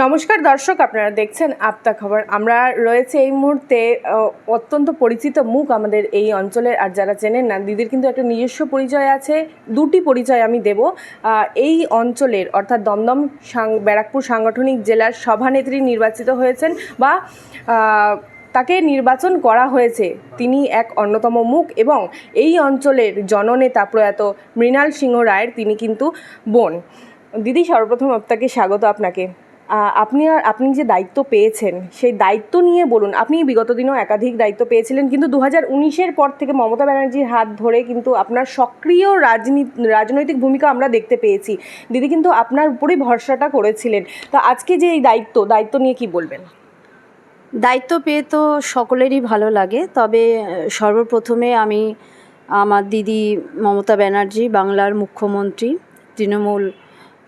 নমস্কার দর্শক, আপনারা দেখছেন আপতা খবর। আমরা রয়েছে এই মুহূর্তে অত্যন্ত পরিচিত মুখ আমাদের এই অঞ্চলের। আর যারা চেনেন না, দিদির কিন্তু একটা নিজস্ব পরিচয় আছে, দুটি পরিচয় আমি দেব। এই অঞ্চলের, অর্থাৎ দমদম ব্যারাকপুর সাংগঠনিক জেলার সভানেত্রী নির্বাচিত হয়েছেন বা তাকে নির্বাচন করা হয়েছে। তিনি এক অন্যতম মুখ এবং এই অঞ্চলের জননেতা প্রয়াত মৃণাল সিংহ রায়ের তিনি কিন্তু বোন। দিদি, সর্বপ্রথম আপনাকে স্বাগত আপনাকে। আপনি আর আপনি যে দায়িত্ব পেয়েছেন, সেই দায়িত্ব নিয়ে বলুন। আপনি বিগত দিনেও একাধিক দায়িত্ব পেয়েছিলেন, কিন্তু দু হাজার উনিশের পর থেকে মমতা ব্যানার্জির হাত ধরে কিন্তু আপনার সক্রিয় রাজনীতি, রাজনৈতিক ভূমিকা আমরা দেখতে পেয়েছি। দিদি কিন্তু আপনার উপরেই ভরসাটা করেছিলেন। তা আজকে যে এই দায়িত্ব দায়িত্ব নিয়ে কি বলবেন? দায়িত্ব পেয়ে তো সকলেরই ভালো লাগে, তবে সর্বপ্রথমে আমি আমার দিদি মমতা ব্যানার্জি, বাংলার মুখ্যমন্ত্রী, তৃণমূল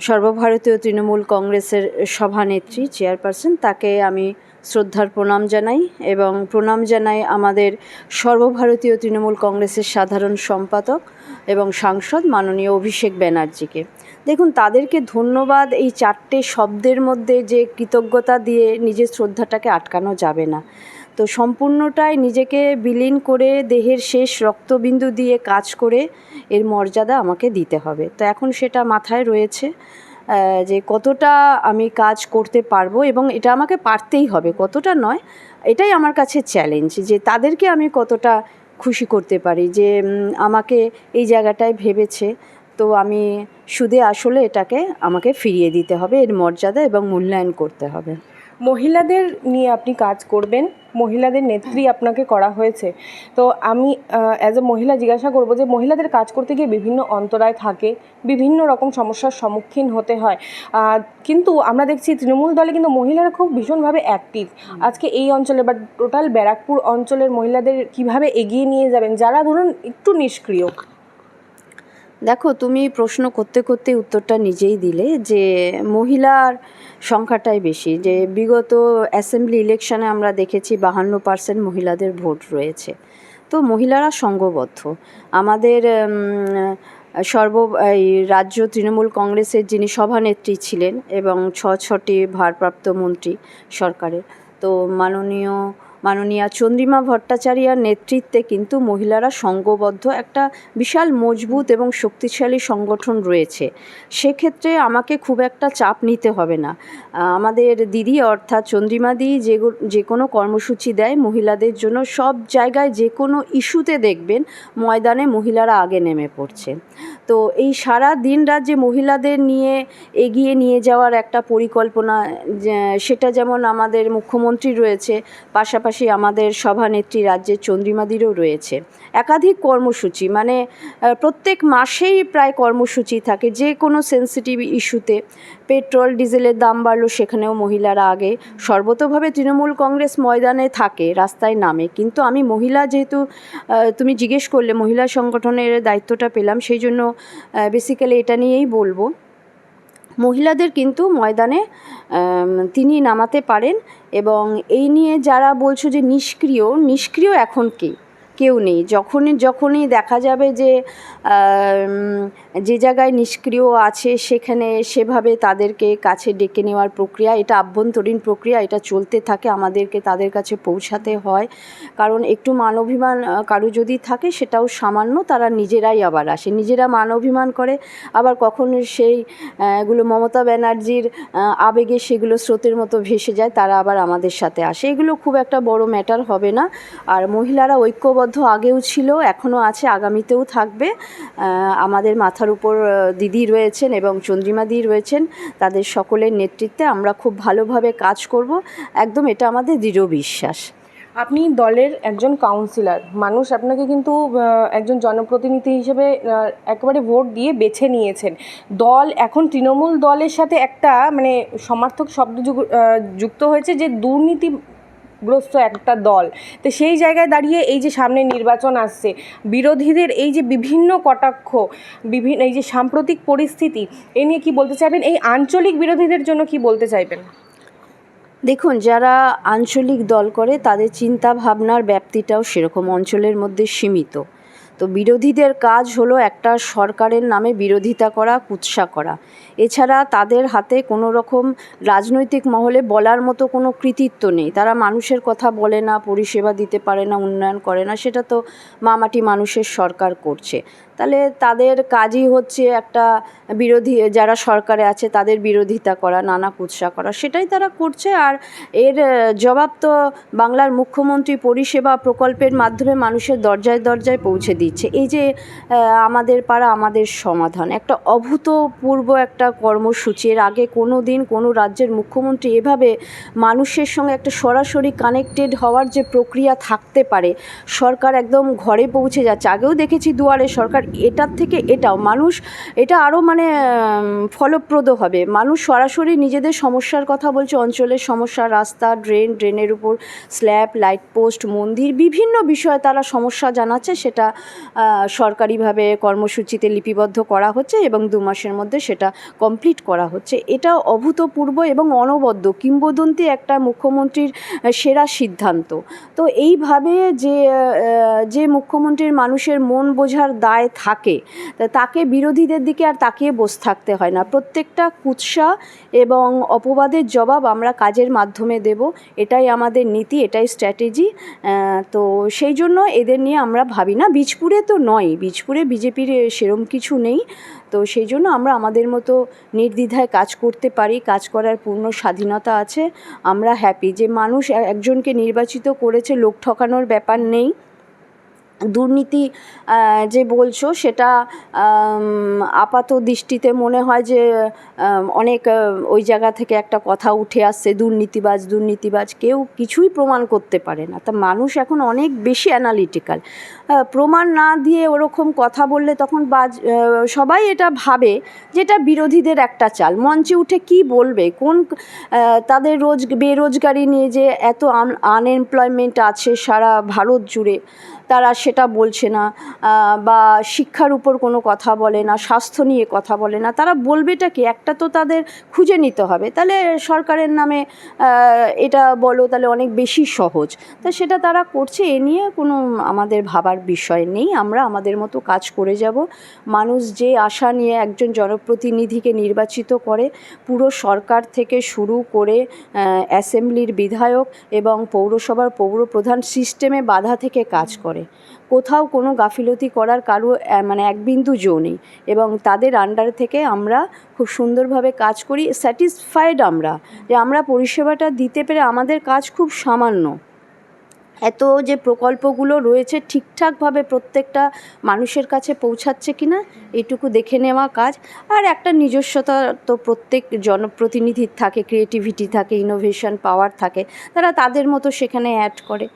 সর্বভারতীয় তৃণমূল কংগ্রেসের সভানেত্রী, চেয়ারপারসন, তাকে আমি শ্রদ্ধার প্রণাম জানাই এবং প্রণাম জানাই আমাদের সর্বভারতীয় তৃণমূল কংগ্রেসের সাধারণ সম্পাদক এবং সাংসদ মাননীয় অভিষেক ব্যানার্জিকে। দেখুন, তাদেরকে ধন্যবাদ এই চারটে শব্দের মধ্যে যে কৃতজ্ঞতা দিয়ে নিজের শ্রদ্ধাটাকে আটকানো যাবে না। তো সম্পূর্ণটাই নিজেকে বিলীন করে দেহের শেষ রক্তবিন্দু দিয়ে কাজ করে এর মর্যাদা আমাকে দিতে হবে। তো এখন সেটা মাথায় রয়েছে যে কতটা আমি কাজ করতে পারব এবং এটা আমাকে পারতেই হবে। কতটা নয়, এটাই আমার কাছে চ্যালেঞ্জ যে তাদেরকে আমি কতটা খুশি করতে পারি, যে আমাকে এই জায়গাটায় ভেবেছে। তো আমি সুদে আসলে এটাকে আমাকে ফিরিয়ে দিতে হবে, এর মর্যাদা এবং মূল্যায়ন করতে হবে। মহিলাদের নিয়ে আপনি কাজ করবেন মহিলাদের নেত্রী আপনাকে করা হয়েছে। তো আমি অ্যাজ এ মহিলা জিজ্ঞাসা করব যে মহিলাদের কাজ করতে গিয়ে বিভিন্ন অন্তরায় থাকে, বিভিন্ন রকম সমস্যার সম্মুখীন হতে হয়। কিন্তু আমরা দেখছি তৃণমূল দলে কিন্তু মহিলারা খুব ভীষণভাবে অ্যাক্টিভ আজকে এই অঞ্চলে বা টোটাল ব্যারাকপুর অঞ্চলের মহিলাদের কীভাবে এগিয়ে নিয়ে যাবেন? যারা ধরুন একটু নিষ্ক্রিয়। দেখো, তুমি প্রশ্ন করতে করতে উত্তরটা নিজেই দিলে যে মহিলার সংখ্যাটাই বেশি। যে বিগত অ্যাসেম্বলি ইলেকশনে আমরা দেখেছি বাহান্ন পার্সেন্ট মহিলাদের ভোট রয়েছে। তো মহিলারা সঙ্গবদ্ধ। আমাদের সর্ব, এই রাজ্য তৃণমূল কংগ্রেসের যিনি সভানেত্রী ছিলেন এবং ছ ছটি ভারপ্রাপ্ত মন্ত্রী সরকারের, তো মাননীয় মাননীয়া চন্দ্রিমা ভট্টাচার্যার নেতৃত্বে কিন্তু মহিলারা সংঘবদ্ধ একটা বিশাল মজবুত এবং শক্তিশালী সংগঠন রয়েছে। সেক্ষেত্রে আমাকে খুব একটা চাপ নিতে হবে না। আমাদের দিদি অর্থাৎ চন্দ্রিমাদি যে যে কোনো কর্মসূচি দেয় মহিলাদের জন্য সব জায়গায় যে কোনো ইস্যুতে দেখবেন ময়দানে মহিলারা আগে নেমে পড়ছে। তো এই সারা দিন রাত যে মহিলাদের নিয়ে এগিয়ে নিয়ে যাওয়ার একটা পরিকল্পনা সেটা যেমন আমাদের মুখ্যমন্ত্রী রয়েছে, পাশাপাশি আমাদের সভানেত্রী রাজ্যের চন্দ্রিমাদিরও রয়েছে। একাধিক কর্মসূচি মানে প্রত্যেক মাসেই প্রায় কর্মসূচি থাকে যে কোনো সেন্সিটিভ ইস্যুতে পেট্রোল, ডিজেলের দাম বাড়লো, সেখানেও মহিলারা আগে। সর্বতভাবে তৃণমূল কংগ্রেস ময়দানে থাকে, রাস্তায় নামে। কিন্তু আমি মহিলা যেহেতু তুমি জিজ্ঞেস করলে, মহিলা সংগঠনের দায়িত্বটা পেলাম, সেই জন্য বেসিক্যালি এটা নিয়েই বলব। মহিলাদের কিন্তু ময়দানে তিনি নামাতে পারেন এবং এই নিয়ে যারা বলছো যে নিষ্ক্রিয় নিষ্ক্রিয় এখন কে? কেউ নেই। যখনই যখনই দেখা যাবে যে যে জায়গায় নিষ্ক্রিয় আছে, সেখানে সেভাবে তাদেরকে কাছে ডেকে নেওয়ার প্রক্রিয়া, এটা আভ্যন্তরীণ প্রক্রিয়া, এটা চলতে থাকে, আমাদেরকে তাদের কাছে পৌঁছাতে হয়। কারণ একটু মানবিমান কারও যদি থাকে, সেটাও সামান্য তারা নিজেরাই আবার আসে। নিজেরা মানবিমান করে, আবার কখনো সেই এগুলো মমতা ব্যানার্জির আবেগে সেগুলো স্রোতের মতো ভেসে যায়, তারা আবার আমাদের সাথে আসে। এগুলো খুব একটা বড় ম্যাটার হবে না। আর মহিলারা ঐক্যবদ্ধ আগেও ছিল, এখনও আছে, আগামীতেও থাকবে। আমাদের মাথার উপর দিদি রয়েছেন এবং চন্দ্রিমা দি রয়েছেন, তাদের সকলের নেতৃত্বে আমরা খুব ভালোভাবে কাজ করব। একদম এটা আমাদের দৃঢ় বিশ্বাস। আপনি দলের একজন কাউন্সিলর মানুষ আপনাকে কিন্তু একজন জনপ্রতিনিধি হিসেবে একেবারে ভোট দিয়ে বেছে নিয়েছেন। দল, এখন তৃণমূল দলের সাথে একটা মানে সমার্থক শব্দ যুক্ত হয়েছে যে, দুর্নীতি গ্রস্ত একটা দল। তো সেই জায়গায় দাঁড়িয়ে এই যে সামনে নির্বাচন আসছে, বিরোধীদের এই যে বিভিন্ন কটাক্ষ, বিভিন্ন এই যে সাম্প্রতিক পরিস্থিতি, এ নিয়ে কি বলতে চাইবেন? এই আঞ্চলিক বিরোধীদের জন্য কি বলতে চাইবেন? দেখুন, যারা আঞ্চলিক দল করে, তাদের চিন্তা ভাবনার ব্যাপ্তিটাও সেরকম অঞ্চলের মধ্যে সীমিত। তো বিরোধীদের কাজ হলো একটা সরকারের নামে বিরোধিতা করা, কুৎসা করা। এছাড়া তাদের হাতে কোনো রকম রাজনৈতিক মহলে বলার মতো কোনো কৃতিত্ব নেই। তারা মানুষের কথা বলে না, পরিষেবা দিতে পারে না, উন্নয়ন করে না, সেটা তো মামাটি মানুষের সরকার করছে। তাহলে তাদের কাজই হচ্ছে একটা বিরোধী, যারা সরকারে আছে তাদের বিরোধিতা করা, নানা কুৎসা করা, সেটাই তারা করছে। আর এর জবাব তো বাংলার মুখ্যমন্ত্রী পরিষেবা প্রকল্পের মাধ্যমে মানুষের দরজায় দরজায় পৌঁছে দিচ্ছে। এই যে আমাদের পাড়া, আমাদের সমাধান, একটা অভূতপূর্ব একটা কর্মসূচি। এর আগে কোনো দিন কোনো রাজ্যের মুখ্যমন্ত্রী এভাবে মানুষের সঙ্গে একটা সরাসরি কানেক্টেড হওয়ার যে প্রক্রিয়া থাকতে পারে, সরকার একদম ঘরে পৌঁছে যাচ্ছে। আগেও দেখেছি দুয়ারে সরকার এটার থেকে এটাও, মানুষ এটা আরও মানে ফলপ্রদ হবে। মানুষ সরাসরি নিজেদের সমস্যার কথা বলছে, অঞ্চলের সমস্যা, রাস্তা, ড্রেন, ড্রেনের উপর স্ল্যাব, লাইট পোস্ট, মন্দির, বিভিন্ন বিষয়ে তারা সমস্যা জানাচ্ছে, সেটা সরকারিভাবে কর্মসূচিতে লিপিবদ্ধ করা হচ্ছে এবং দু মাসের মধ্যে সেটা কমপ্লিট করা হচ্ছে। এটা অভূতপূর্ব এবং অনবদ্য, কিংবদন্তি একটা মুখ্যমন্ত্রীর সেরা সিদ্ধান্ত। তো এইভাবে যে যে মুখ্যমন্ত্রীর মানুষের মন বোঝার দায় থাকে। তা তাকে বিরোধীদের দিকে আর তাকিয়ে বসে থাকতে হয় না। প্রত্যেকটা কুৎসা এবং অপবাদের জবাব আমরা কাজের মাধ্যমে দেব। এটাই আমাদের নীতি, এটাই স্ট্র্যাটেজি। তো সেই জন্য এদের নিয়ে আমরা ভাবি না। বীজপুরে তো নয়। বীজপুরে বিজেপির সেরম কিছু নেই। তো সেই জন্য আমরা আমাদের মতো নির্দ্বিধায় কাজ করতে পারি। কাজ করার পূর্ণ স্বাধীনতা আছে। আমরা হ্যাপি যে মানুষ একজনকে নির্বাচিত করেছে, লোক ঠকানোর ব্যাপার নেই। দুর্নীতি যে বলছো সেটা আপাত দৃষ্টিতে মনে হয় যে অনেক ওই জায়গা থেকে একটা কথা উঠে আসছে, দুর্নীতিবাজ দুর্নীতিবাজ কেউ কিছুই প্রমাণ করতে পারে না। তা মানুষ এখন অনেক বেশি অ্যানালিটিক্যাল প্রমাণ না দিয়ে ওরকম কথা বললে তখন বাজ সবাই এটা ভাবে যেটা বিরোধীদের একটা চাল। মঞ্চে উঠে কি বলবে? কোন তাদের রোজ, বেরোজগারি নিয়ে যে এত আনএমপ্লয়মেন্ট আছে সারা ভারত জুড়ে। তারা সেটা বলছে না বা শিক্ষার উপর কোনো কথা বলে না, স্বাস্থ্য নিয়ে কথা বলে না, তারা বলবেটা কি? একটা তো তাদের খুঁজে নিতে হবে। তাহলে সরকারের নামে এটা বলো তাহলে অনেক বেশি সহজ। তা সেটা তারা করছে, এ নিয়ে কোনো আমাদের ভাবার বিষয় নেই। আমরা আমাদের মতো কাজ করে যাব। মানুষ যে আশা নিয়ে একজন জনপ্রতিনিধিকে নির্বাচিত করে, পুরো সরকার থেকে শুরু করে অ্যাসেম্বলির বিধায়ক এবং পৌরসভার পৌরপ্রধান সিস্টেমে বাধা থেকে কাজ করে। কোথাও কোনো গাফিলতি করার কারও মানে এক বিন্দু জো নেই এবং তাদের আন্ডার থেকে আমরা খুব সুন্দরভাবে কাজ করি স্যাটিসফাইড আমরা যে আমরা পরিষেবাটা দিতে পেরে আমাদের কাজ খুব সামান্য। এত যে প্রকল্পগুলো রয়েছে ঠিকঠাকভাবে প্রত্যেকটা মানুষের কাছে পৌঁছাচ্ছে কি না এইটুকু দেখে নেওয়া কাজ। আর একটা নিজস্বতা তো প্রত্যেক জনপ্রতিনিধির থাকে ক্রিয়েটিভিটি থাকে ইনোভেশন পাওয়ার থাকে, তারা তাদের মতো সেখানে অ্যাড করে।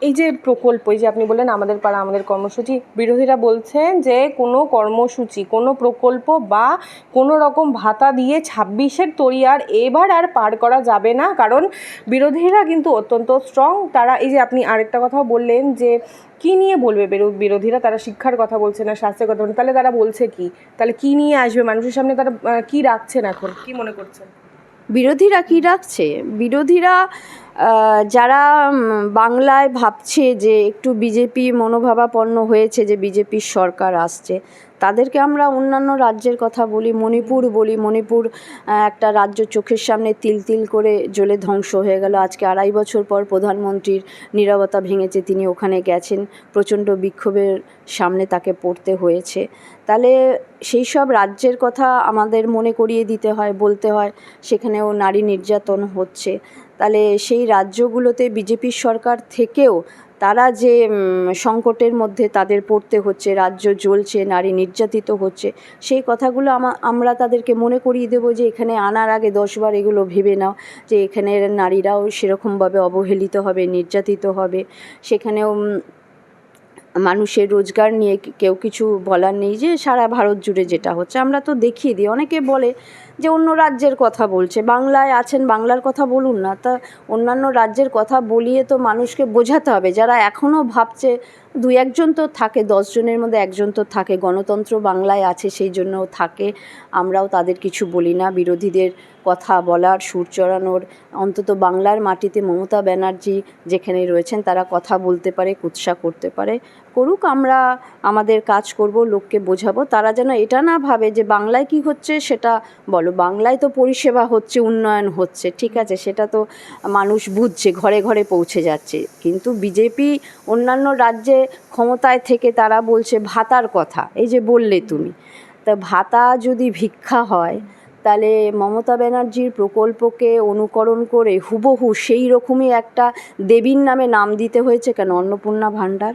এই যে প্রকল্প, এই যে আপনি বললেন আমাদের পাড়া, আমাদের কর্মসূচি, বিরোধীরা বলছেন যে কোনো কর্মসূচি, কোনো প্রকল্প বা কোনো রকম ভাতা দিয়ে ছাব্বিশের তরিয়ার এবার আর পার করা যাবে না। কারণ বিরোধীরা কিন্তু অত্যন্ত স্ট্রং তারা এই যে আপনি আরেকটা কথাও বললেন যে, কি নিয়ে বলবে বিরো- বিরোধীরা? তারা শিক্ষার কথা বলছে না, স্বাস্থ্যের কথা বলছে। তাহলে তারা বলছে কি? তাহলে কি নিয়ে আসবে? মানুষের সামনে তারা কি রাখছেন এখন? কি মনে করছেন? বিরোধীরা কি রাখছে? বিরোধীরা যারা বাংলায় ভাবছে যে একটু বিজেপি মনোভাবাপন্ন হয়েছে, যে বিজেপির সরকার আসছে, তাদেরকে আমরা অন্যান্য রাজ্যের কথা বলি, মণিপুর বলি। মণিপুর একটা রাজ্য চোখের সামনে তিল তিল করে জ্বলে ধ্বংস হয়ে গেল। আজকে আড়াই বছর পর প্রধানমন্ত্রীর নীরবতা ভেঙেছে, তিনি ওখানে গেছেন। প্রচণ্ড বিক্ষোভের সামনে তাকে পড়তে হয়েছে। তাহলে সেই সব রাজ্যের কথা আমাদের মনে করিয়ে দিতে হয়, বলতে হয়, সেখানেও নারী নির্যাতন হচ্ছে। তাহলে সেই রাজ্যগুলোতে বিজেপির সরকার থেকেও তারা যে সংকটের মধ্যে তাদের পড়তে হচ্ছে, রাজ্য জ্বলছে, নারী নির্যাতিত হচ্ছে, সেই কথাগুলো আমা- আমরা তাদেরকে মনে করিয়ে দেবো যে এখানে আনার আগে দশবার এগুলো ভেবে নাও যে এখানের নারীরাও সেরকমভাবে অবহেলিত হবে, নির্যাতিত হবে। সেখানেও মানুষের রোজগার নিয়ে কেউ কিছু বলার নেই যে সারা ভারত জুড়ে যেটা হচ্ছে। আমরা তো দেখিয়ে দিই, অনেকে বলে যে অন্য রাজ্যের কথা বলছে। বাংলায় আছেন, বাংলার কথা বলুন না, তা অন্যান্য রাজ্যের কথা বলিয়ে তো মানুষকে বোঝাতে হবে। যারা এখনও ভাবছে দু একজন তো থাকে দশজনের মধ্যে একজন তো থাকে। গণতন্ত্র বাংলায় আছে, সেই জন্য থাকে। আমরাও তাদের কিছু বলি না। বিরোধীদের কথা বলার, সুর চড়ানোর, অন্তত বাংলার মাটিতে মমতা ব্যানার্জি যেখানে রয়েছেন, তারা কথা বলতে পারে, কুৎসা করতে পারে। করুক, আমরা আমাদের কাজ করব, লোককে বোঝাবো। তারা যেন এটা না ভাবে যে বাংলায় কি হচ্ছে, সেটা বলো। বাংলায় তো পরিষেবা হচ্ছে, উন্নয়ন হচ্ছে, ঠিক আছে? সেটা তো মানুষ বুঝছে, ঘরে ঘরে পৌঁছে যাচ্ছে। কিন্তু বিজেপি অন্যান্য রাজ্যে ক্ষমতায় থেকে তারা বলছে ভাতার কথা। এই যে বললে তুমি। তা ভাতা যদি ভিক্ষা হয় তাহলে মমতা ব্যানার্জির প্রকল্পকে অনুকরণ করে হুবহু সেই রকমই একটা দেবীর নামে নাম দিতে হয়েছে কেন? অন্নপূর্ণা ভাণ্ডার।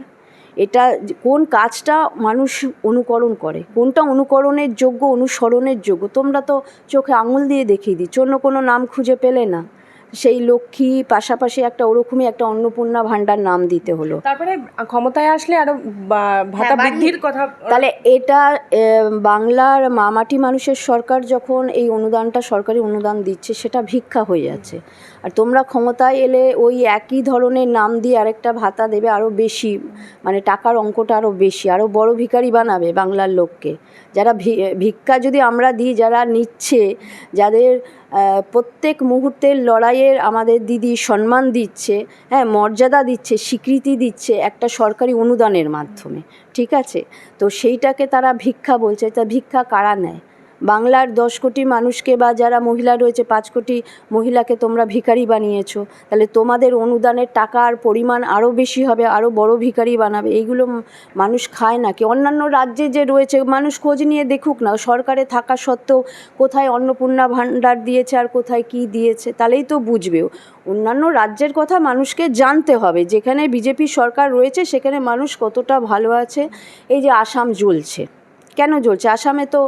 এটা কোন কাজটা মানুষ অনুকরণ করে? কোনটা অনুকরণের যোগ্য, অনুসরণের যোগ্য? তোমরা তো চোখে আঙুল দিয়ে দেখিয়ে দিচ্ছ, অন্য কোনো নাম খুঁজে পেলে না। সেই লক্ষ্মী পাশাপাশি একটা ওরকমই একটা অন্নপূর্ণা ভাণ্ডার নাম দিতে হলো। তারপরে ক্ষমতায় আসলে আরও ভাতা হ্যাঁ, বৃদ্ধির কথা তাহলে এটা বাংলার মামাটি মানুষের সরকার যখন এই অনুদানটা সরকারি অনুদান দিচ্ছে সেটা ভিক্ষা হয়ে যাচ্ছে। আর তোমরা ক্ষমতায় এলে ওই একই ধরনের নাম দিয়ে আরেকটা ভাতা দেবে আরও বেশি মানে টাকার অঙ্কটা আরও বেশি আরও বড় ভিখারি বানাবে বাংলার লোককে। যারা ভিক্ষা যদি আমরা দিই, যারা নিচ্ছে, যাদের প্রত্যেক মুহূর্তের লড়াইয়ের আমাদের দিদি সম্মান দিচ্ছে হ্যাঁ মর্যাদা দিচ্ছে, স্বীকৃতি দিচ্ছে একটা সরকারি অনুদানের মাধ্যমে, ঠিক আছে? তো সেইটাকে তারা ভিক্ষা বলছে, তা ভিক্ষা কারা নেয়? বাংলার দশ কোটি মানুষকে বা যারা মহিলা রয়েছে, পাঁচ কোটি মহিলাকে তোমরা ভিখারি বানিয়েছো, তাহলে তোমাদের অনুদানের টাকার পরিমাণ আরও বেশি হবে আরও বড় ভিখারি বানাবে। এইগুলো মানুষ খায় না কি? অন্যান্য রাজ্যে যে রয়েছে, মানুষ খোঁজ নিয়ে দেখুক না, সরকারে থাকা সত্ত্বেও কোথায় অন্নপূর্ণা ভাণ্ডার দিয়েছে আর কোথায় কি দিয়েছে, তাহলেই তো বুঝবেও অন্যান্য রাজ্যের কথা মানুষকে জানতে হবে, যেখানে বিজেপি সরকার রয়েছে, সেখানে মানুষ কতটা ভালো আছে। এই যে আসাম জ্বলছে। কেন জ্বলছে? আসামে তো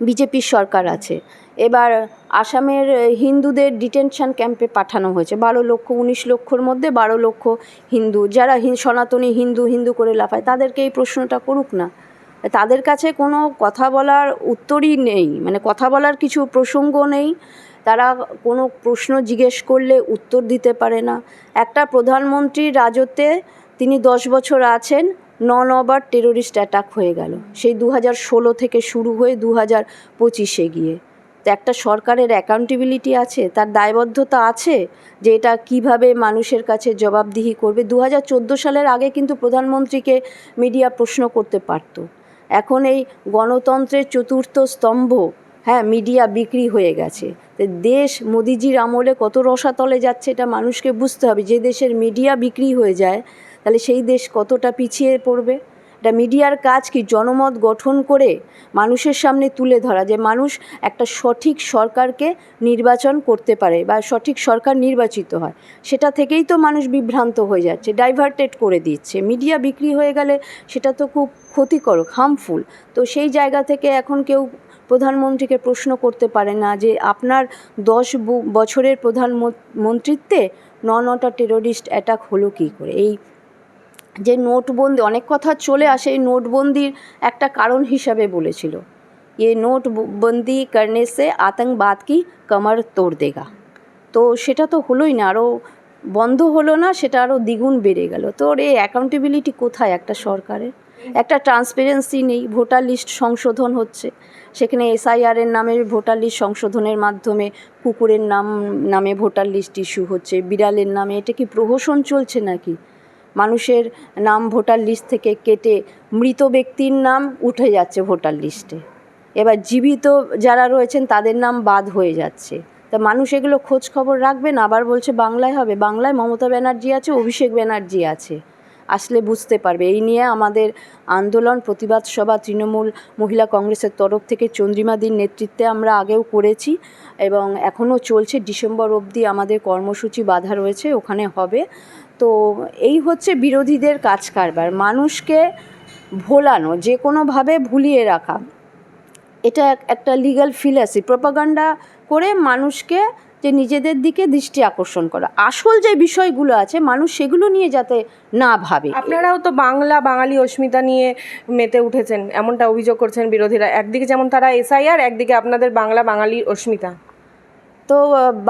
বিজেপির সরকার আছে। এবার আসামের হিন্দুদের ডিটেনশন ক্যাম্পে পাঠানো হয়েছে। বারো লক্ষ, উনিশ লক্ষর মধ্যে বারো লক্ষ হিন্দু, যারা সনাতনী হিন্দু হিন্দু করে লাফায়, তাদেরকে এই প্রশ্নটা করুক না। তাদের কাছে কোনো কথা বলার উত্তরই নেই মানে কথা বলার কিছু প্রসঙ্গ নেই। তারা কোনো প্রশ্ন জিজ্ঞেস করলে উত্তর দিতে পারে না। একটা প্রধানমন্ত্রীর রাজত্বে তিনি দশ বছর আছেন ন নবার টেরোরিস্ট অ্যাটাক হয়ে গেল। সেই দু হাজার ষোলো থেকে শুরু হয়ে দু হাজার পঁচিশে গিয়ে তো একটা সরকারের অ্যাকাউন্টেবিলিটি আছে? তার দায়বদ্ধতা আছে? যে এটা কীভাবে মানুষের কাছে জবাবদিহি করবে? দু হাজার চোদ্দ সালের আগে কিন্তু প্রধানমন্ত্রীকে মিডিয়া প্রশ্ন করতে পারতো। এখন এই গণতন্ত্রের চতুর্থ স্তম্ভ হ্যাঁ মিডিয়া বিক্রি হয়ে গেছে। দেশ মোদিজির আমলে কত রসাতলে যাচ্ছে এটা মানুষকে বুঝতে হবে। যে দেশের মিডিয়া বিক্রি হয়ে যায় তাহলে সেই দেশ কতটা পিছিয়ে পড়বে? এটা মিডিয়ার কাজ কি জনমত গঠন করে মানুষের সামনে তুলে ধরা? যে মানুষ একটা সঠিক সরকারকে নির্বাচন করতে পারে বা সঠিক সরকার নির্বাচিত হয়, সেটা থেকেই তো মানুষ বিভ্রান্ত হয়ে যাচ্ছে ডাইভার্টেড করে দিচ্ছে। মিডিয়া বিক্রি হয়ে গেলে সেটা তো খুব ক্ষতিকারক হার্মফুল তো সেই জায়গা থেকে এখন কেউ প্রধানমন্ত্রীকে প্রশ্ন করতে পারে না যে আপনার দশ বছরের প্রধানমন্ত্রিত্বে ন, নটা টেরোরিস্ট অ্যাটাক হলো কী করে? এই যে নোটবন্দি, অনেক কথা চলে আসে, এই নোটবন্দির একটা কারণ হিসাবে বলেছিল। ये নোটবন্দি করনে সে আতঙ্কবাদ কি কমর তোড় দেগা। তো সেটা তো হলোই না আরও বন্ধ হলো না, সেটা আরও দ্বিগুণ বেড়ে গেল। তো ওর এই অ্যাকাউন্টেবিলিটি কোথায় একটা সরকারের? একটা ট্রান্সপারেন্সি নেই, ভোটার লিস্ট সংশোধন হচ্ছে। সেখানে এসআইআরের নামে ভোটার লিস্ট সংশোধনের মাধ্যমে, কুকুরের নাম, নামে ভোটার লিস্ট ইস্যু হচ্ছে, বিড়ালের নামে, এটা কি প্রহসন চলছে নাকি? মানুষের নাম ভোটার লিস্ট থেকে কেটে মৃত ব্যক্তির নাম উঠে যাচ্ছে ভোটার লিস্টে। এবার জীবিত যারা রয়েছেন তাদের নাম বাদ হয়ে যাচ্ছে। তা মানুষ এগুলো খোঁজ খবর রাখবে না? আবার বলছে বাংলায় হবে। বাংলায় মমতা ব্যানার্জি আছে, অভিষেক ব্যানার্জি আছে। আসলে বুঝতে পারবে। এই নিয়ে আমাদের আন্দোলন, প্রতিবাদ সভা, তৃণমূল মহিলা কংগ্রেসের তরফ থেকে চন্দ্রিমাদির নেতৃত্বে আমরা আগেও করেছি এবং এখনও চলছে। ডিসেম্বর অবধি আমাদের কর্মসূচি বাধা রয়েছে, ওখানে হবে। তো এই হচ্ছে বিরোধীদের কাজ কারবার, মানুষকে ভোলানো, যে কোনোভাবে ভুলিয়ে রাখা। এটা একটা লিগ্যাল ফিলাসি প্রপাগান্ডা করে মানুষকে যে নিজেদের দিকে দৃষ্টি আকর্ষণ করা। আসল যে বিষয়গুলো আছে, মানুষ সেগুলো নিয়ে যাতে না ভাবে। আপনারাও তো বাংলা বাঙালি অস্মিতা নিয়ে মেতে উঠেছেন, এমনটা অভিযোগ করছেন বিরোধীরা। একদিকে যেমন তারা এসআইআর একদিকে আপনাদের বাংলা বাঙালির অস্মিতা। তো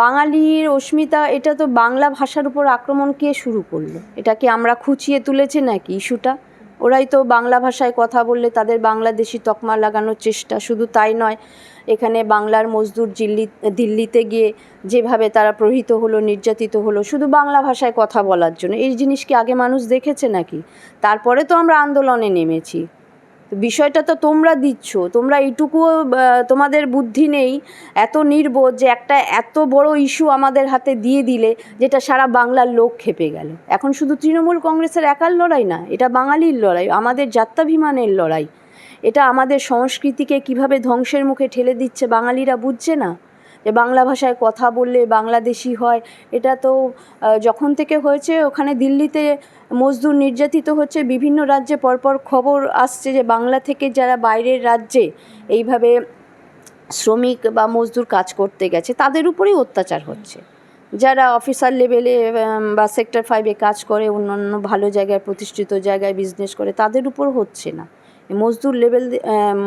বাঙালির অস্মিতা, এটা তো বাংলা ভাষার উপর আক্রমণ কে শুরু করল? এটা কি আমরা খুঁচিয়ে তুলেছি নাকি ইস্যুটা? ওরাই তো বাংলা ভাষায় কথা বললে তাদের বাংলাদেশি তকমা লাগানোর চেষ্টা, শুধু তাই নয়, এখানে বাংলার মজদুর দিল্লি দিল্লিতে গিয়ে যেভাবে তারা প্রহিত হলো, নির্যাতিত হলো, শুধু বাংলা ভাষায় কথা বলার জন্য। এই জিনিস কি আগে মানুষ দেখেছে নাকি? তারপরে তো আমরা আন্দোলনে নেমেছি। বিষয়টা তো তোমরা দিচ্ছ, তোমরা এইটুকুও তোমাদের বুদ্ধি নেই, এত নির্বোধ যে একটা এত বড় ইস্যু আমাদের হাতে দিয়ে দিলে যেটা সারা বাংলার লোক খেপে গেল। এখন শুধু তৃণমূল কংগ্রেসের একার লড়াই না, এটা বাঙালির লড়াই, আমাদের জাত্যাভিমানের লড়াই। এটা আমাদের সংস্কৃতিকে কীভাবে ধ্বংসের মুখে ঠেলে দিচ্ছে বাঙালিরা বুঝছে না? যে বাংলা ভাষায় কথা বললে বাংলাদেশি হয়। এটা তো যখন থেকে হয়েছে, ওখানে দিল্লিতে মজদুর নির্যাতিত হচ্ছে, বিভিন্ন রাজ্যে পরপর খবর আসছে যে বাংলা থেকে যারা বাইরের রাজ্যে এইভাবে শ্রমিক বা মজদুর কাজ করতে গেছে, তাদের উপরেই অত্যাচার হচ্ছে। যারা অফিসার লেভেলে বা সেক্টর ফাইভে কাজ করে, অন্যান্য ভালো জায়গায় প্রতিষ্ঠিত জায়গায় বিজনেস করে, তাদের উপর হচ্ছে না। মজদুর লেভেল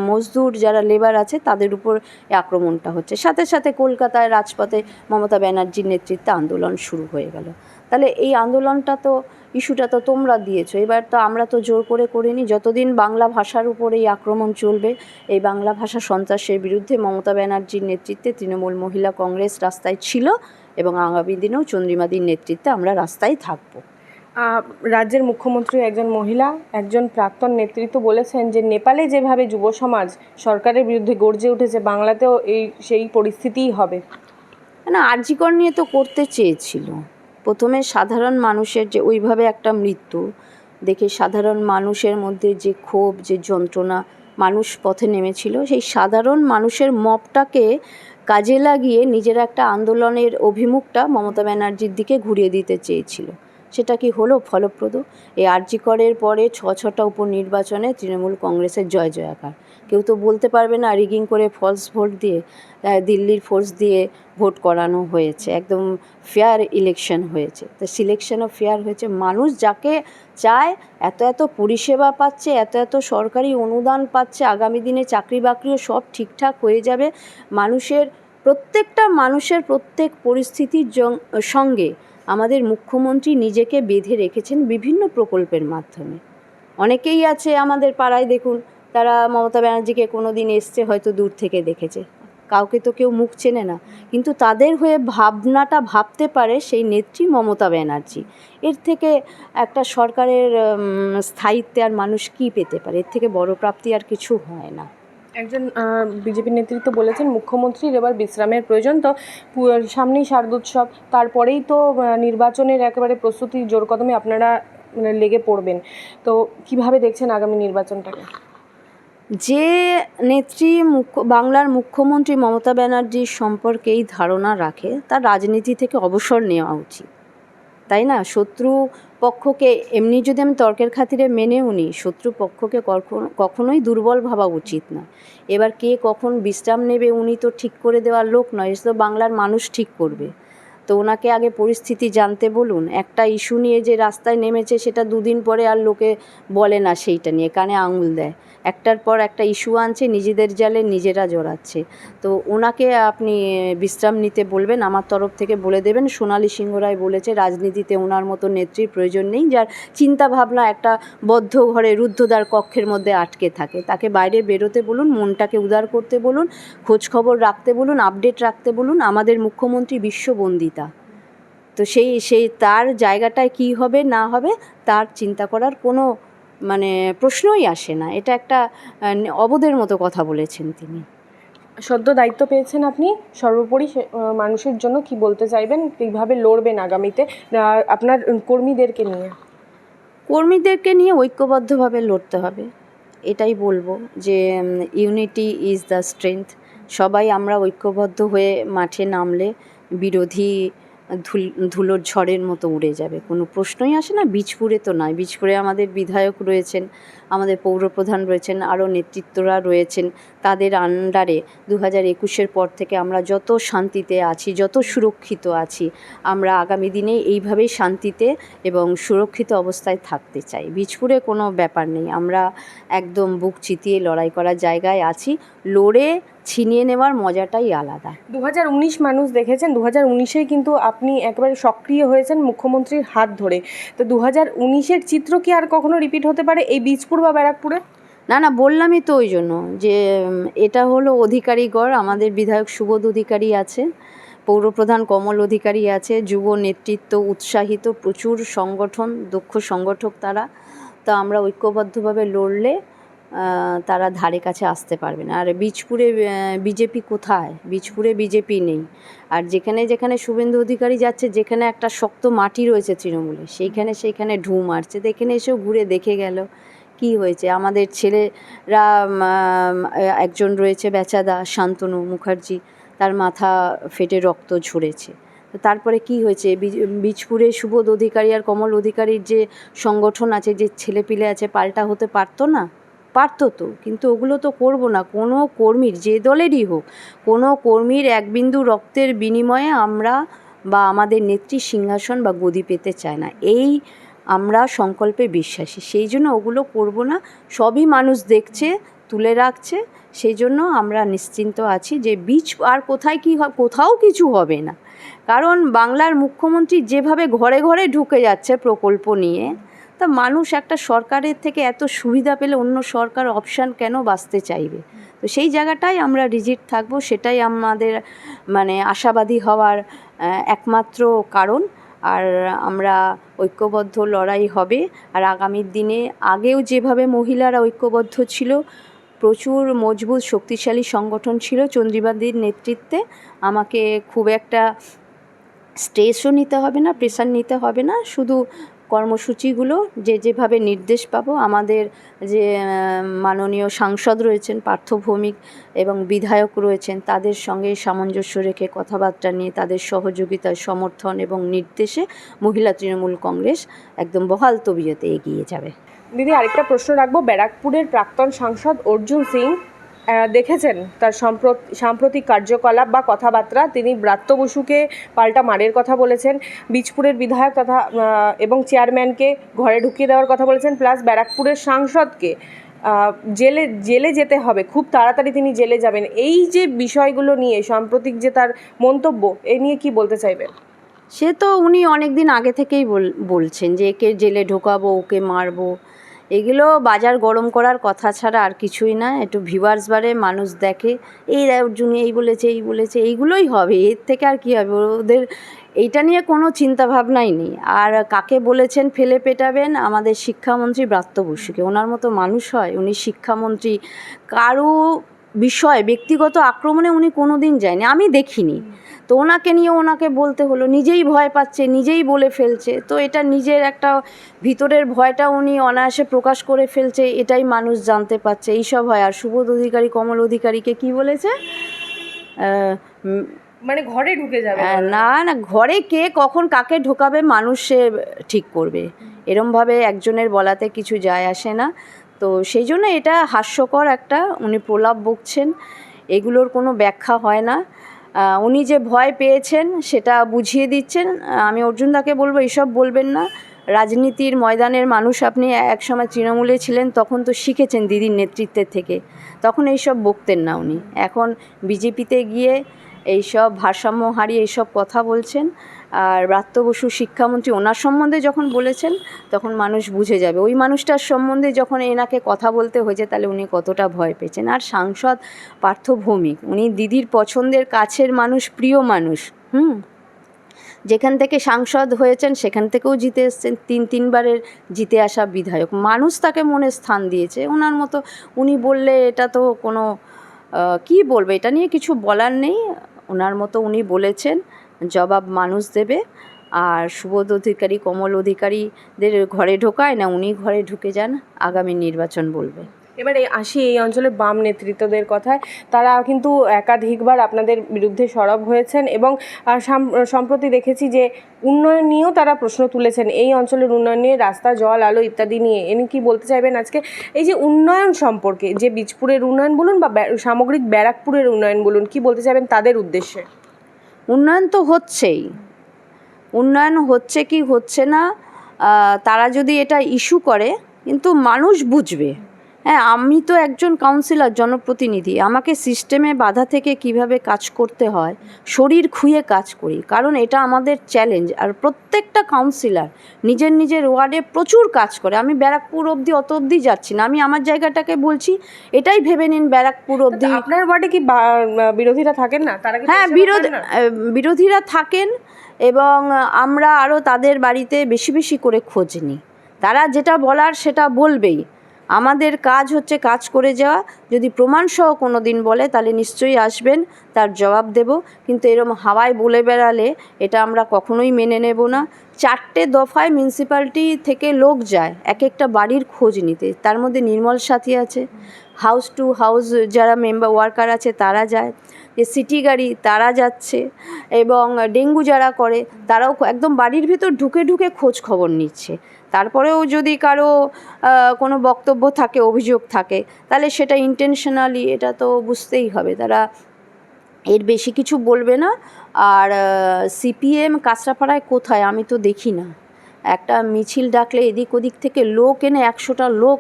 মজদুর যারা লেবার আছে, তাদের উপর আক্রমণটা হচ্ছে। সাথে সাথে কলকাতায় রাজপথে মমতা ব্যানার্জির নেতৃত্বে আন্দোলন শুরু হয়ে গেল। তাহলে এই আন্দোলনটা তো, ইস্যুটা তো তোমরা দিয়েছ। এবার তো আমরা তো জোর করে করিনি। যতদিন বাংলা ভাষার উপর এই আক্রমণ চলবে, এই বাংলা ভাষা সন্ত্রাসের বিরুদ্ধে মমতা ব্যানার্জির নেতৃত্বে তৃণমূল মহিলা কংগ্রেস রাস্তায় ছিল এবং আগামী দিনেও চন্দ্রিমাদির নেতৃত্বে আমরা রাস্তায় থাকব। রাজ্যের মুখ্যমন্ত্রী একজন মহিলা, একজন প্রাক্তন নেতৃত্ব বলেছেন যে নেপালে যেভাবে যুব সমাজ সরকারের বিরুদ্ধে গর্জে উঠেছে, বাংলাতেও এই, সেই পরিস্থিতিই হবে। না, আর্জিকর নিয়ে তো করতে চেয়েছিল। প্রথমে সাধারণ মানুষের যে, ওইভাবে একটা মৃত্যু, দেখে সাধারণ মানুষের মধ্যে যে ক্ষোভ, যে যন্ত্রণা মানুষ পথে নেমেছিল, সেই সাধারণ মানুষের মপটাকে কাজে লাগিয়ে নিজের একটা আন্দোলনের অভিমুখটা মমতা ব্যানার্জির দিকে ঘুরিয়ে দিতে চেয়েছিল। সেটা কি হলো? ফলপ্রদ। এই আরজিকরের পরে ছ ছটা উপনির্বাচনে তৃণমূল কংগ্রেসের জয় জয়াকার। কেউ তো বলতে পারবে না রিগিং করে ফলস ভোট দিয়ে দিল্লির ফোর্স দিয়ে ভোট করানো হয়েছে। একদম ফেয়ার ইলেকশন হয়েছে। তো সিলেকশনও ফেয়ার হয়েছে। মানুষ যাকে চায়, এত এত পরিষেবা পাচ্ছে, এত এত সরকারি অনুদান পাচ্ছে, আগামী দিনে চাকরি বাকরিও সব ঠিকঠাক হয়ে যাবে। মানুষের, প্রত্যেকটা মানুষের প্রত্যেক পরিস্থিতির সঙ্গে আমাদের মুখ্যমন্ত্রী নিজেকে বেঁধে রেখেছেন বিভিন্ন প্রকল্পের মাধ্যমে। অনেকেই আছে আমাদের পাড়ায় দেখুন, তারা মমতা ব্যানার্জিকে কোনো দিন এসছে হয়তো দূর থেকে দেখেছে। কাউকে তো কেউ মুখ চেনে না। কিন্তু তাদের হয়ে ভাবনাটা ভাবতে পারে সেই নেত্রী মমতা ব্যানার্জি। এর থেকে একটা সরকারের স্থায়িত্বে আর মানুষ কী পেতে পারে? এর থেকে বড় প্রাপ্তি আর কিছু হয় না। একজন বিজেপি নেতৃত্ব বলেছেন মুখ্যমন্ত্রীর এবার বিশ্রামের প্রয়োজন। তো সামনেই শারদোৎসব তারপরেই তো নির্বাচনের একেবারে প্রস্তুতি জোর কদমে আপনারা মানে, লেগে পড়বেন। তো কীভাবে দেখছেন আগামী নির্বাচনটাকে? যে নেত্রী মুখ্য বাংলার মুখ্যমন্ত্রী মমতা ব্যানার্জির সম্পর্কে এই ধারণা রাখে তার রাজনীতি থেকে অবসর নেওয়া উচিত। তাই না? শত্রু পক্ষকে, এমনি যদি আমি তর্কের খাতিরে মেনেও নিই শত্রু পক্ষকে কখনো- কখনোই দুর্বল ভাবা উচিত না। এবার কে কখন বিশ্রাম নেবে, উনি তো ঠিক করে দেওয়ার লোক নয়, এসব বাংলার মানুষ ঠিক করবে। তো ওনাকে আগে পরিস্থিতি জানতে বলুন। একটা ইস্যু নিয়ে যে রাস্তায় নেমেছে, সেটা দুদিন পরে আর লোকে বলে না সেইটা নিয়ে, কানে আঙুল দেয়। একটার পর একটা ইস্যু আনছে, নিজেদের জালে নিজেরা জড়াচ্ছে। তো ওনাকে আপনি বিশ্রাম নিতে বলবেন, আমার তরফ থেকে বলে দেবেন। সোনালী সিংহ রায় বলেছে, রাজনীতিতে ওনার মতো নেত্রীর প্রয়োজন নেই, যার চিন্তা ভাবনা একটা বদ্ধ ঘরে রুদ্ধদ্বার কক্ষের মধ্যে আটকে থাকে। তাকে বাইরে বেরোতে বলুন, মনটাকে উদার করতে বলুন খোঁজ খবর রাখতে বলুন, আপডেট রাখতে বলুন। আমাদের মুখ্যমন্ত্রী বিশ্ববন্দিতা। তো সেই সেই তার জায়গাটায় কি হবে না হবে তার চিন্তা করার কোনো মানে প্রশ্নই আসে না। এটা একটা আহ, অবদের মতো কথা বলেছেন তিনি। সদ্য দায়িত্ব পেয়েছেন আপনি। সর্বোপরি সে- মানুষের জন্য কি বলতে চাইবেন? কীভাবে লড়বেন আগামীতে? আপনার কর্মীদেরকে নিয়ে? কর্মীদেরকে নিয়ে ঐক্যবদ্ধভাবে লড়তে হবে। এটাই বলব যে ইউনিটি ইজ দ্য স্ট্রেংথ সবাই আমরা ঐক্যবদ্ধ হয়ে মাঠে নামলে বিরোধী ধুলোর ঝড়ের মতো উড়ে যাবে। কোনো প্রশ্নই আসে না, বীজপুরে তো নয়। বীজপুরে আমাদের বিধায়ক রয়েছেন, আমাদের পৌরপ্রধান রয়েছেন, আরও নেতৃত্বরা রয়েছেন। তাদের আন্ডারে দু হাজার একুশের পর থেকে আমরা যত শান্তিতে আছি, যত সুরক্ষিত আছি, আমরা আগামী দিনে এইভাবেই শান্তিতে এবং সুরক্ষিত অবস্থায় থাকতে চাই। বীজপুরে কোনো ব্যাপার নেই। আমরা একদম বুক চিতিয়ে লড়াই করার জায়গায় আছি। লড়ে ছিনিয়ে নেওয়ার মজাটাই আলাদা। দু হাজার উনিশ মানুষ দেখেছেন দু হাজার উনিশেই কিন্তু আপনি একেবারে সক্রিয় হয়েছেন মুখ্যমন্ত্রীর হাত ধরে। তো দু হাজার উনিশের চিত্র কি আর কখনো রিপিট হতে পারে এই বীজপুর বা ব্যারাকপুরে? না না বললামই তো ওই জন্য যে এটা হলো অধিকারীগড় আমাদের বিধায়ক সুবোধ অধিকারী আছে পৌরপ্রধান কমল অধিকারী আছে যুব নেতৃত্ব উৎসাহিত প্রচুর সংগঠন দক্ষ সংগঠক তারা। তো আমরা ঐক্যবদ্ধভাবে লড়লে তারা ধারে কাছে আসতে পারবে না। আর বীজপুরে বিজেপি কোথায়? বীজপুরে বিজেপি নেই। আর যেখানে যেখানে শুভেন্দু অধিকারী যাচ্ছে, যেখানে একটা শক্ত মাটি রয়েছে তৃণমূলে, সেইখানে সেইখানে ঢু মারছে। তো এখানে এসেও ঘুরে দেখে গেল কি হয়েছে। আমাদের ছেলেরা একজন রয়েছে বেচাদা শান্তনু মুখার্জি, তার মাথা ফেটে রক্ত ঝরেছে। তারপরে কি হয়েছে? বীজ- বীজপুরে সুবোধ অধিকারী আর কমল অধিকারীর যে সংগঠন আছে, যে ছেলেপিলে আছে, পাল্টা হতে পারতো না? পারতো তো, কিন্তু ওগুলো তো করব না। কোনো কর্মীর, যে দলেরই হোক, কোনো কর্মীর এক বিন্দু রক্তের বিনিময়ে আমরা বা আমাদের নেত্রী সিংহাসন বা গদি পেতে চায় না। এই আমরা সংকল্পে বিশ্বাসী। সেই জন্য ওগুলো করব না। সবই মানুষ দেখছে, তুলে রাখছে। সেই জন্য আমরা নিশ্চিন্ত আছি যে বীজ আর কোথায় কী কোথাও কিছু হবে না। কারণ বাংলার মুখ্যমন্ত্রী যেভাবে ঘরে ঘরে ঢুকে যাচ্ছে প্রকল্প নিয়ে তা মানুষ একটা সরকারের থেকে এত সুবিধা পেলে অন্য সরকার অপশান কেন বাঁচতে চাইবে? তো সেই জায়গাটাই আমরা রিজিট থাকব, সেটাই আমাদের মানে আশাবাদী হওয়ার একমাত্র কারণ। আর আমরা ঐক্যবদ্ধ লড়াই হবে। আর আগামীর দিনে আগেও যেভাবে মহিলারা ঐক্যবদ্ধ ছিল, প্রচুর মজবুত শক্তিশালী সংগঠন ছিল চন্দ্রিবাদীর নেতৃত্বে, আমাকে খুব একটা স্ট্রেসও নিতে হবে না প্রেশার নিতে হবে না। শুধু কর্মসূচিগুলো যে যেভাবে নির্দেশ পাবো, আমাদের যে মাননীয় সাংসদ রয়েছেন, পার্থ ভৌমিক এবং বিধায়ক রয়েছেন, তাদের সঙ্গে সামঞ্জস্য রেখে কথাবার্তা নিয়ে তাদের সহযোগিতা সমর্থন এবং নির্দেশে মহিলা তৃণমূল কংগ্রেস একদম বহাল তবিয়তে এগিয়ে যাবে। দিদি, আরেকটা প্রশ্ন রাখব। ব্যারাকপুরের প্রাক্তন সাংসদ অর্জুন সিং দেখেছেন তার সম্প্রত সাম্প্রতিক কার্যকলাপ বা কথাবার্তা। তিনি ব্রাত্য বসুকে পাল্টা মারের কথা বলেছেন, বীজপুরের বিধায়ক তথা এবং চেয়ারম্যানকে ঘরে ঢুকিয়ে দেওয়ার কথা বলেছেন, প্লাস ব্যারাকপুরের সাংসদকে জেলে জেলে যেতে হবে, খুব তাড়াতাড়ি তিনি জেলে যাবেন। এই যে বিষয়গুলো নিয়ে, সাম্প্রতিক যে তার মন্তব্য, এ নিয়ে কি বলতে চাইবেন? সে তো উনি অনেক দিন আগে থেকেই বল- বলছেন যে একে জেলে ঢোকাবো, ওকে মারবো। এগুলো বাজার গরম করার কথা ছাড়া আর কিছুই না, একটু ভিউয়ার্স বারে মানুষ দেখে, এই অর্জুন এই বলেছে এই বলেছে, এইগুলোই হবে, এর থেকে আর কি হবে, ওদের এইটা নিয়ে কোনো চিন্তা ভাবনাই নেই। আর কাকে বলেছেন ফেলে পেটাবেন, আমাদের শিক্ষামন্ত্রী ব্রাত্য বসুকে, ওনার মতো মানুষ হয়, উনি শিক্ষামন্ত্রী, কারও বিষয়, ব্যক্তিগত আক্রমণে উনি কোনো দিন যায়নি, আমি দেখিনি। তো ওনাকে নিয়ে ওনাকে বলতে হলো নিজেই ভয় পাচ্ছে নিজেই বলে ফেলছে। তো এটা নিজের একটা ভিতরের ভয়টা উনি অনায়াসে প্রকাশ করে ফেলছে এটাই মানুষ জানতে পারছে। এইসব হয়। আর সুবোধ অধিকারী কমল অধিকারীকে কি বলেছে? মানে ঘরে ঢুকে যাবে। না না ঘরে কে কখন কাকে ঢোকাবে মানুষ সে ঠিক করবে। এরমভাবে একজনের বলাতে কিছু যায় আসে না। তো সেই জন্য এটা হাস্যকর একটা উনি প্রলাপ বকছেন। এগুলোর কোনো ব্যাখ্যা হয় না। উনি যে ভয় পেয়েছেন, সেটা বুঝিয়ে দিচ্ছেন। আমি অর্জুন দাকে বলব এইসব বলবেন না। রাজনীতির ময়দানের মানুষ আপনি একসময় তৃণমূলে ছিলেন, তখন তো শিখেছেন দিদির নেতৃত্বের থেকে। তখন এইসব বকতেন না উনি। এখন বিজেপিতে গিয়ে এইসব ভারসাম্য হারিয়ে এইসব কথা বলছেন। আর ব্রাত্য বসু শিক্ষামন্ত্রী, ওনার সম্বন্ধে যখন বলেছেন, তখন মানুষ বুঝে যাবে। ওই মানুষটার সম্বন্ধে যখন এনাকে কথা বলতে হয়েছে, তাহলে উনি কতটা ভয় পেয়েছেন। আর সাংসদ পার্থ ভৌমিক, উনি দিদির পছন্দের কাছের মানুষ, প্রিয় মানুষ, হুম? যেখান থেকে সাংসদ হয়েছেন, সেখান থেকেও জিতে এসছেন। তিন, তিনবারের জিতে আসা বিধায়ক। মানুষ তাকে মনে স্থান দিয়েছে। ওনার মতো, উনি বললে এটা তো কোনো কী বলবে? এটা নিয়ে কিছু বলার নেই। ওনার মতো উনি বলেছেন। জবাব মানুষ দেবে। আর সুবোধ অধিকারী, কমল অধিকারীদের ঘরে ঢোকায় না উনি ঘরে ঢুকে যান, আগামী নির্বাচন বলবে। এবারে আসি এই অঞ্চলের বাম নেতৃত্বদের কথায়। তারা কিন্তু একাধিকবার আপনাদের বিরুদ্ধে সরব হয়েছেন এবং সাম- সম্প্রতি দেখেছি যে উন্নয়ন নিয়েও তারা প্রশ্ন তুলেছেন। এই অঞ্চলের উন্নয়ন নিয়ে রাস্তা, জল, আলো ইত্যাদি নিয়ে। এনি কি বলতে চাইবেন আজকে? এই যে উন্নয়ন সম্পর্কে, যে বীজপুরের উন্নয়ন বলুন বা সামগ্রিক ব্যারাকপুরের উন্নয়ন বলুন, কি বলতে চাইবেন তাদের উদ্দেশ্যে? উন্নয়ন তো হচ্ছেই। উন্নয়ন হচ্ছে কি হচ্ছে না তারা যদি এটা ইস্যু করে, কিন্তু মানুষ বুঝবে। হ্যাঁ আমি তো একজন কাউন্সিলর জনপ্রতিনিধি। আমাকে সিস্টেমে বাধা থেকে কীভাবে কাজ করতে হয় শরীর খুঁয়ে কাজ করি কারণ এটা আমাদের চ্যালেঞ্জ আর প্রত্যেকটা কাউন্সিলর নিজের নিজের ওয়ার্ডে প্রচুর কাজ করে। আমি ব্যারাকপুর অবধি অত অবধি যাচ্ছি না। আমি আমার জায়গাটাকে বলছি এটাই ভেবে নিন ব্যারাকপুর অবধি। আপনার ওয়ার্ডে কি বিরোধীরা থাকেন না? তারা হ্যাঁ বিরোধ বিরোধীরা থাকেন এবং আমরা আরও তাদের বাড়িতে বেশি বেশি করে খোঁজ নিই। তারা যেটা বলার সেটা বলবেই। আমাদের কাজ হচ্ছে কাজ করে যাওয়া। যদি প্রমাণসহ কোনো দিন বলে, তাহলে নিশ্চয়ই আসবেন, তার জবাব দেব। কিন্তু এরম হাওয়ায় বলে বেড়ালে এটা আমরা কখনোই মেনে নেব না। চারটে দফায় মিউনিসিপ্যালিটি থেকে লোক যায়, এক একটা বাড়ির খোঁজ নিতে। তার মধ্যে নির্মল সাথী আছে হাউস টু হাউস যারা মেম্বার ওয়ার্কার আছে, তারা যায়। যে সিটি গাড়ি, তারা যাচ্ছে। এবং ডেঙ্গু যারা করে, তারাও একদম বাড়ির ভেতর ঢুকে ঢুকে খোঁজ খবর নিচ্ছে। তারপরেও যদি কারও কোনো বক্তব্য থাকে, অভিযোগ থাকে, তাহলে সেটা ইন্টেনশনালি এটা তো বুঝতেই হবে। তারা এর বেশি কিছু বলবে না। আর সিপিএম কাঁচরাপাড়ায় কোথায় আমি তো দেখি না। একটা মিছিল ডাকলে এদিক ওদিক থেকে লোক এনে একশোটা লোক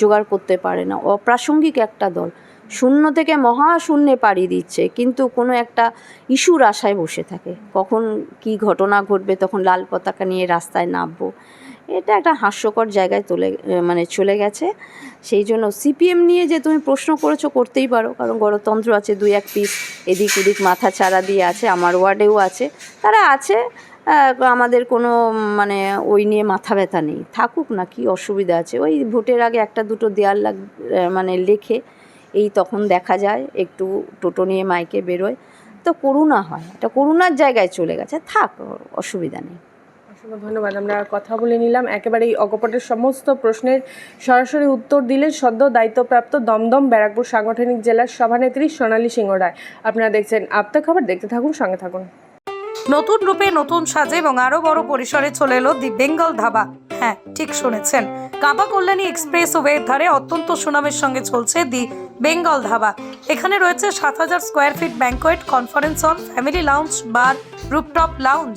জোগাড় করতে পারে না। অপ্রাসঙ্গিক একটা দল। শূন্য থেকে মহাশূন্যে পাড়ি দিচ্ছে, কিন্তু কোনো একটা ইস্যুর আশায় বসে থাকে। কখন কি ঘটনা ঘটবে, তখন লাল পতাকা নিয়ে রাস্তায় নামবো। এটা একটা হাস্যকর জায়গায় তোলে মানে চলে গেছে। সেই জন্য সিপিএম নিয়ে যে তুমি প্রশ্ন করেছ করতেই পারো, কারণ গণতন্ত্র আছে দুই এক পিস, এদিক ওদিক মাথা চারা দিয়ে আছে, আমার ওয়ার্ডেও আছে। তারা আছে আমাদের কোনো মানে ওই নিয়ে মাথা ব্যথা নেই। থাকুক না, কি অসুবিধা আছে। ওই ভোটের আগে একটা দুটো দেয়াল লাগ মানে লেখে, এই তখন দেখা যায়, একটু টোটো নিয়ে মাইকে বেরোয়। তো করুণা হয় এটা করুণার জায়গায় চলে গেছে। থাক, অসুবিধা নেই। অসংখ্য ধন্যবাদ। আমরা কথা বলে নিলাম। একেবারে এই অকপটের সমস্ত প্রশ্নের সরাসরি উত্তর দিলেন সদ্য দায়িত্বপ্রাপ্ত দমদম ব্যারাকপুর সাংগঠনিক জেলার সভানেত্রী সোনালী সিংহ রায়। আপনারা দেখছেন আপতা খবর। দেখতে থাকুন, সঙ্গে থাকুন। নতুন রূপে নতুন সাজে এবং আরও বড় পরিসরে চলে এলো দি বেঙ্গল ধাবা। হ্যাঁ ঠিক শুনেছেন। কাবা কল্যাণী এক্সপ্রেস ওয়ের ধারে অত্যন্ত সুনামের সঙ্গে চলছে দি বেঙ্গল ধাবা। এখানে রয়েছে সাত হাজার square feet banquet, conference hall, family lounge, bar rooftop lounge.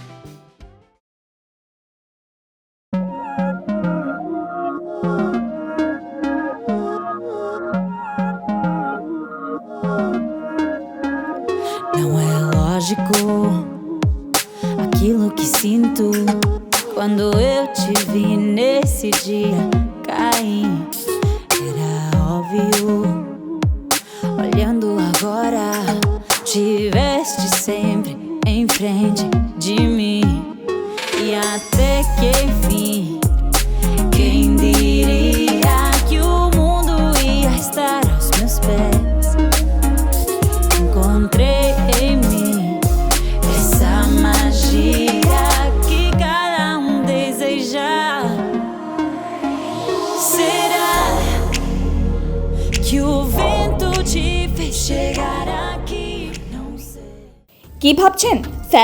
Lógico aquilo que sinto quando eu te vi nesse dia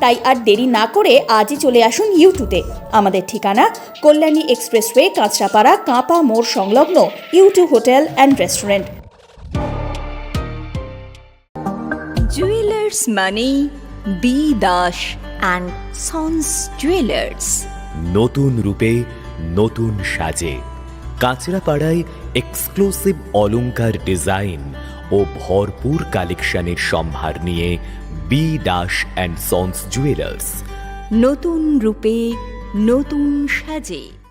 তাই আর দেরি না করে আজই চলে আসুন ইউটিউবে। আমাদের ঠিকানা কল্যাণী এক্সপ্রেসওয়ে কাঁচরাপাড়া কাঁপা মোড় সংলগ্ন YouTube hotel and restaurant. Jewellers মানে B Das and sons jewellers. নতুন রূপে নতুন সাজে। কাঁচরাপাড়ায় এক্সক্লুসিভ অলংকার ডিজাইন ও ভরপুর কালেকশনের সম্ভার নিয়ে B Das and sons jewellers নতুন রূপে নতুন সাজে।